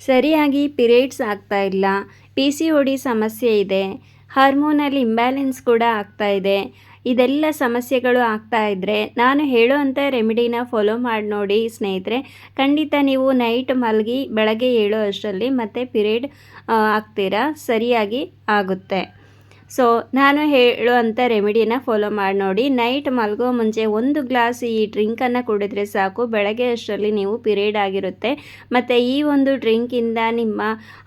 ಸರಿಯಾಗಿ ಪಿರಿಯಡ್ಸ್ ಆಗ್ತಾ ಇಲ್ಲ. ಪಿ ಸಿ ಒ ಡಿ ಸಮಸ್ಯೆ ಇದೆ. ಹಾರ್ಮೋನಲ್ಲಿ ಇಂಬ್ಯಾಲೆನ್ಸ್ ಕೂಡ ಆಗ್ತಾ ಇದೆ. ಇದೆಲ್ಲ ಸಮಸ್ಯೆಗಳು ಆಗ್ತಾ ಇದ್ದರೆ ನಾನು ಹೇಳುವಂಥ ರೆಮಿಡಿನ ಫಾಲೋ ಮಾಡಿ ನೋಡಿ ಸ್ನೇಹಿತರೆ. ಖಂಡಿತ ನೀವು ನೈಟ್ ಮಲಗಿ ಬೆಳಗ್ಗೆ ಏಳೋ ಅಷ್ಟರಲ್ಲಿ ಮತ್ತೆ ಪಿರಿಯಡ್ ಆಗ್ತೀರಾ? ಸರಿಯಾಗಿ ಆಗುತ್ತೆ. ಸೊ ನಾನು ಹೇಳುವಂಥ ರೆಮಿಡಿನ ಫಾಲೋ ಮಾಡಿ ನೋಡಿ. ನೈಟ್ ಮಲಗೋ ಮುಂಚೆ ಒಂದು ಗ್ಲಾಸ್ ಈ ಡ್ರಿಂಕನ್ನು ಕುಡಿದ್ರೆ ಸಾಕು. ಬೆಳಗ್ಗೆ ಅಷ್ಟರಲ್ಲಿ ನೀವು ಪಿರಿಯಡ್ ಆಗಿರುತ್ತೆ. ಮತ್ತು ಈ ಒಂದು ಡ್ರಿಂಕಿಂದ ನಿಮ್ಮ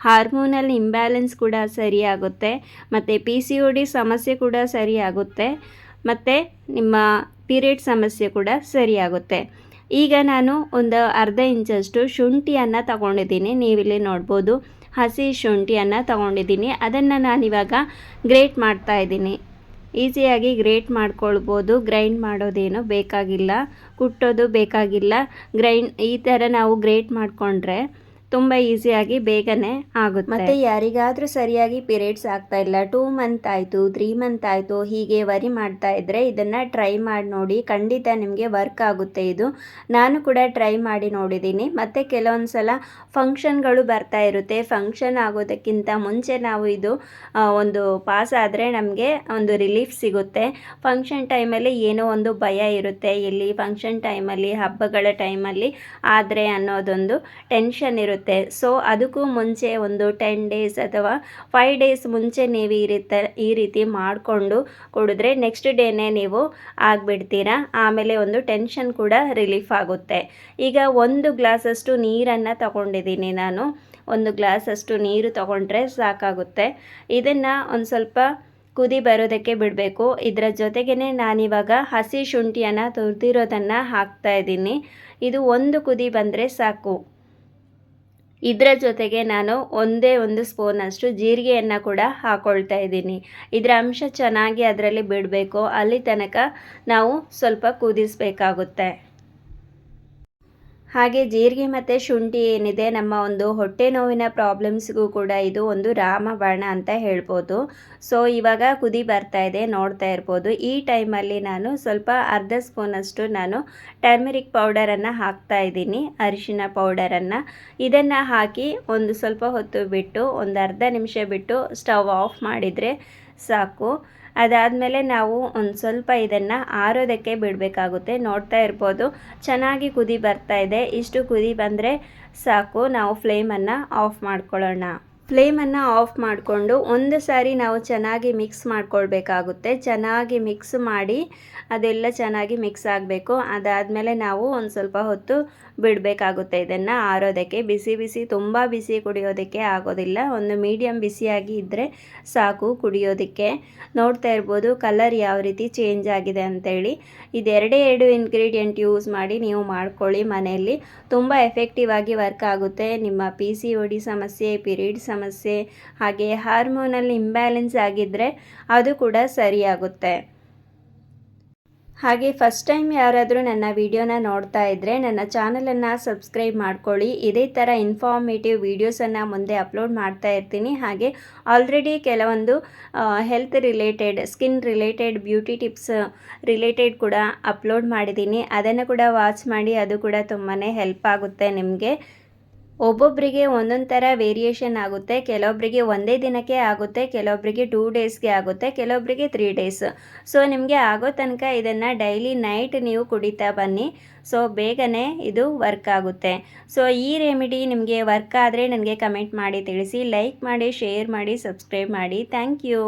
ಹಾರ್ಮೋನಲ್ ಇಂಬ್ಯಾಲೆನ್ಸ್ ಕೂಡ ಸರಿಯಾಗುತ್ತೆ. ಮತ್ತು ಪಿ ಸಿ ಒ ಡಿ ಸಮಸ್ಯೆ ಕೂಡ ಸರಿಯಾಗುತ್ತೆ. ಮತ್ತು ನಿಮ್ಮ ಪಿರಿಯಡ್ ಸಮಸ್ಯೆ ಕೂಡ ಸರಿಯಾಗುತ್ತೆ. ಈಗ ನಾನು ಒಂದು ಅರ್ಧ ಇಂಚಷ್ಟು ಶುಂಠಿಯನ್ನು ತಗೊಂಡಿದ್ದೀನಿ. ನೀವಿಲ್ಲಿ ನೋಡ್ಬೋದು. ಹಸಿ ಶುಂಠಿಯನ್ನು ತಗೊಂಡಿದ್ದೀನಿ. ಅದನ್ನು ನಾನಿವಾಗ ಗ್ರೇಟ್ ಮಾಡ್ತಾ ಇದ್ದೀನಿ. ಈಸಿಯಾಗಿ ಗ್ರೇಟ್ ಮಾಡ್ಕೊಳ್ಬೋದು. ಗ್ರೈಂಡ್ ಮಾಡೋದೇನು ಬೇಕಾಗಿಲ್ಲ. ಕುಟ್ಟೋದು ಬೇಕಾಗಿಲ್ಲ. ಗ್ರೈಂಡ್ ಈ ಥರ ನಾವು ಗ್ರೇಟ್ ಮಾಡಿಕೊಂಡ್ರೆ ತುಂಬ ಈಸಿಯಾಗಿ ಬೇಗನೆ ಆಗುತ್ತೆ. ಮತ್ತೆ ಯಾರಿಗಾದ್ರೂ ಸರಿಯಾಗಿ ಪಿರಿಯಡ್ಸ್ ಆಗ್ತಾ ಇಲ್ಲ ಟೂ ಮಂತ್ ಆಯಿತು ತ್ರೀ ಮಂತ್ ಆಯಿತು, ಹೀಗೆ ವರಿ ಮಾಡ್ತಾ ಇದ್ರೆ ಇದನ್ನ ಟ್ರೈ ಮಾಡಿ ನೋಡಿ, ಖಂಡಿತ ನಿಮಗೆ ವರ್ಕ್ ಆಗುತ್ತೆ ಇದು. ನಾನು ಕೂಡ ಟ್ರೈ ಮಾಡಿ ನೋಡಿದೀನಿ ಮತ್ತೆ ಕೆಲವೊಂದು ಸಲ ಫಂಕ್ಷನ್ಗಳು ಬರ್ತಾ ಇರುತ್ತೆ. ಫಂಕ್ಷನ್ ಆಗೋದಕ್ಕಿಂತ ಮುಂಚೆ ನಾವು ಇದು ಒಂದು ಪಾಸ್ ಆದರೆ ನಮಗೆ ಒಂದು ರಿಲೀಫ್ ಸಿಗುತ್ತೆ. ಫಂಕ್ಷನ್ ಟೈಮಲ್ಲಿ ಏನೋ ಒಂದು ಭಯ ಇರುತ್ತೆ. ಇಲ್ಲಿ ಫಂಕ್ಷನ್ ಟೈಮಲ್ಲಿ ಹಬ್ಬಗಳ ಟೈಮಲ್ಲಿ ಆದರೆ ಅನ್ನೋದೊಂದು ಟೆನ್ಷನ್ ಇರುತ್ತೆ. ಇರುತ್ತೆ ಸೊ ಅದಕ್ಕೂ ಮುಂಚೆ ಒಂದು ಟೆನ್ ಡೇಸ್ ಅಥವಾ ಫೈವ್ ಡೇಸ್ ಮುಂಚೆ ನೀವು ಈ ರೀತಿ ಈ ರೀತಿ ಮಾಡಿಕೊಂಡು ಕುಡಿದ್ರೆ ನೆಕ್ಸ್ಟ್ ಡೇನೇ ನೀವು ಆಗಿಬಿಡ್ತೀರಾ. ಆಮೇಲೆ ಒಂದು ಟೆನ್ಷನ್ ಕೂಡ ರಿಲೀಫ್ ಆಗುತ್ತೆ. ಈಗ ಒಂದು ಗ್ಲಾಸಷ್ಟು ನೀರನ್ನು ತಗೊಂಡಿದ್ದೀನಿ ನಾನು. ಒಂದು ಗ್ಲಾಸಷ್ಟು ನೀರು ತಗೊಂಡ್ರೆ ಸಾಕಾಗುತ್ತೆ. ಇದನ್ನು ಒಂದು ಸ್ವಲ್ಪ ಕುದಿ ಬರೋದಕ್ಕೆ ಬಿಡಬೇಕು. ಇದರ ಜೊತೆಗೇ ನಾನಿವಾಗ ಹಸಿ ಶುಂಠಿಯನ್ನು ತುರಿದಿರೋದನ್ನು ಹಾಕ್ತಾ ಇದ್ದೀನಿ. ಇದು ಒಂದು ಕುದಿ ಬಂದರೆ ಸಾಕು. ಇದರ ಜೊತೆಗೆ ನಾನು ಒಂದೇ ಒಂದು ಸ್ಪೂನಷ್ಟು ಜೀರಿಗೆಯನ್ನು ಕೂಡ ಹಾಕ್ಕೊಳ್ತಾ ಇದ್ದೀನಿ. ಇದರ ಅಂಶ ಚೆನ್ನಾಗಿ ಅದರಲ್ಲಿ ಬಿಡಬೇಕು. ಅಲ್ಲಿ ತನಕ ನಾವು ಸ್ವಲ್ಪ ಕುದಿಸಬೇಕಾಗುತ್ತೆ. ಹಾಗೆ ಜೀರಿಗೆ ಮತ್ತು ಶುಂಠಿ ಏನಿದೆ, ನಮ್ಮ ಒಂದು ಹೊಟ್ಟೆ ನೋವಿನ ಪ್ರಾಬ್ಲಮ್ಸ್ಗೂ ಕೂಡ ಇದು ಒಂದು ರಾಮಬಾಣ ಅಂತ ಹೇಳ್ಬೋದು. ಸೊ, ಇವಾಗ ಕುದಿ ಬರ್ತಾ ಇದೆ, ನೋಡ್ತಾ ಇರ್ಬೋದು. ಈ ಟೈಮಲ್ಲಿ ನಾನು ಸ್ವಲ್ಪ ಅರ್ಧ ಸ್ಪೂನಷ್ಟು ನಾನು ಟರ್ಮರಿಕ್ ಪೌಡರನ್ನು ಹಾಕ್ತಾ ಇದ್ದೀನಿ, ಅರಿಶಿನ ಪೌಡರನ್ನು. ಇದನ್ನು ಹಾಕಿ ಒಂದು ಸ್ವಲ್ಪ ಹೊತ್ತು ಬಿಟ್ಟು, ಒಂದು ಅರ್ಧ ನಿಮಿಷ ಬಿಟ್ಟು ಸ್ಟವ್ ಆಫ್ ಮಾಡಿದರೆ ಸಾಕು. ಅದಾದಮೇಲೆ ನಾವು ಒಂದು ಸ್ವಲ್ಪ ಇದನ್ನು ಆರೋದಕ್ಕೆ ಬಿಡಬೇಕಾಗುತ್ತೆ. ನೋಡ್ತಾ ಇರ್ಬೋದು. ಚೆನ್ನಾಗಿ ಕುದಿ ಬರ್ತಾ ಇದೆ. ಇಷ್ಟು ಕುದಿ ಬಂದರೆ ಸಾಕು. ನಾವು ಫ್ಲೇಮನ್ನು ಆಫ್ ಮಾಡ್ಕೊಳ್ಳೋಣ. ಫ್ಲೇಮನ್ನು ಆಫ್ ಮಾಡಿಕೊಂಡು ಒಂದು ಸಾರಿ ನಾವು ಚೆನ್ನಾಗಿ ಮಿಕ್ಸ್ ಮಾಡ್ಕೊಳ್ಬೇಕಾಗುತ್ತೆ. ಚೆನ್ನಾಗಿ ಮಿಕ್ಸ್ ಮಾಡಿ ಅದೆಲ್ಲ ಚೆನ್ನಾಗಿ ಮಿಕ್ಸ್ ಆಗಬೇಕು. ಅದಾದಮೇಲೆ ನಾವು ಒಂದು ಸ್ವಲ್ಪ ಹೊತ್ತು ಬಿಡಬೇಕಾಗುತ್ತೆ ಇದನ್ನು ಆರೋದಕ್ಕೆ. ಬಿಸಿ ಬಿಸಿ, ತುಂಬ ಬಿಸಿ ಕುಡಿಯೋದಕ್ಕೆ ಆಗೋದಿಲ್ಲ. ಒಂದು ಮೀಡಿಯಮ್ ಬಿಸಿಯಾಗಿ ಇದ್ದರೆ ಸಾಕು ಕುಡಿಯೋದಕ್ಕೆ. ನೋಡ್ತಾ ಇರ್ಬೋದು ಕಲರ್ ಯಾವ ರೀತಿ ಚೇಂಜ್ ಆಗಿದೆ ಅಂತೇಳಿ. ಇದೆರಡೇ ಎರಡು ಇನ್ಗ್ರೀಡಿಯೆಂಟ್ ಯೂಸ್ ಮಾಡಿ ನೀವು ಮಾಡ್ಕೊಳ್ಳಿ ಮನೆಯಲ್ಲಿ. ತುಂಬ ಎಫೆಕ್ಟಿವ್ ಆಗಿ ವರ್ಕ್ ಆಗುತ್ತೆ. ನಿಮ್ಮ ಪಿ ಸಿ ಸಮಸ್ಯೆ ಪಿರಿಯಡ್ ಸಮಸ್ಯೆ ಹಾಗೆ ಹಾರ್ಮೋನಲ್ಲಿ ಇಂಬ್ಯಾಲೆನ್ಸ್ ಆಗಿದ್ದರೆ ಅದು ಕೂಡ ಸರಿಯಾಗುತ್ತೆ. ಹಾಗೆ ಫಸ್ಟ್ ಟೈಮ್ ಯಾರಾದರೂ ನನ್ನ ವಿಡಿಯೋನ ನೋಡ್ತಾ ಇದ್ದರೆ ನನ್ನ ಚಾನಲನ್ನು ಸಬ್ಸ್ಕ್ರೈಬ್ ಮಾಡ್ಕೊಳ್ಳಿ. ಇದೇ ಥರ ಇನ್ಫಾರ್ಮೇಟಿವ್ ವೀಡಿಯೋಸನ್ನು ಮುಂದೆ ಅಪ್ಲೋಡ್ ಮಾಡ್ತಾ ಇರ್ತೀನಿ. ಹಾಗೆ ಆಲ್ರೆಡಿ ಕೆಲವೊಂದು health related skin related beauty tips related ಕೂಡ ಅಪ್ಲೋಡ್ ಮಾಡಿದ್ದೀನಿ. ಅದನ್ನು ಕೂಡ ವಾಚ್ ಮಾಡಿ, ಅದು ಕೂಡ ತುಂಬಾ ಹೆಲ್ಪ್ ಆಗುತ್ತೆ ನಿಮಗೆ. ಒಬ್ಬೊಬ್ಬರಿಗೆ ಒಂದೊಂದು ಥರ ವೇರಿಯೇಷನ್ ಆಗುತ್ತೆ. ಕೆಲವೊಬ್ಬರಿಗೆ ಒಂದೇ ದಿನಕ್ಕೆ ಆಗುತ್ತೆ ಕೆಲವೊಬ್ಬರಿಗೆ ಟೂ ಡೇಸ್ಗೆ ಆಗುತ್ತೆ ಕೆಲವೊಬ್ಬರಿಗೆ ತ್ರೀ ಡೇಸ್ ಸೊ ನಿಮಗೆ ಆಗೋ ತನಕ ಇದನ್ನು ಡೈಲಿ ನೈಟ್ ನೀವು ಕುಡಿತಾ ಬನ್ನಿ. ಸೊ ಬೇಗನೆ ಇದು ವರ್ಕ್ ಆಗುತ್ತೆ. ಸೊ ಈ ರೆಮಿಡಿ ನಿಮಗೆ ವರ್ಕ್ ಆದರೆ ನನಗೆ ಕಮೆಂಟ್ ಮಾಡಿ ತಿಳಿಸಿ ಲೈಕ್ ಮಾಡಿ ಶೇರ್ ಮಾಡಿ ಸಬ್ಸ್ಕ್ರೈಬ್ ಮಾಡಿ. Thank you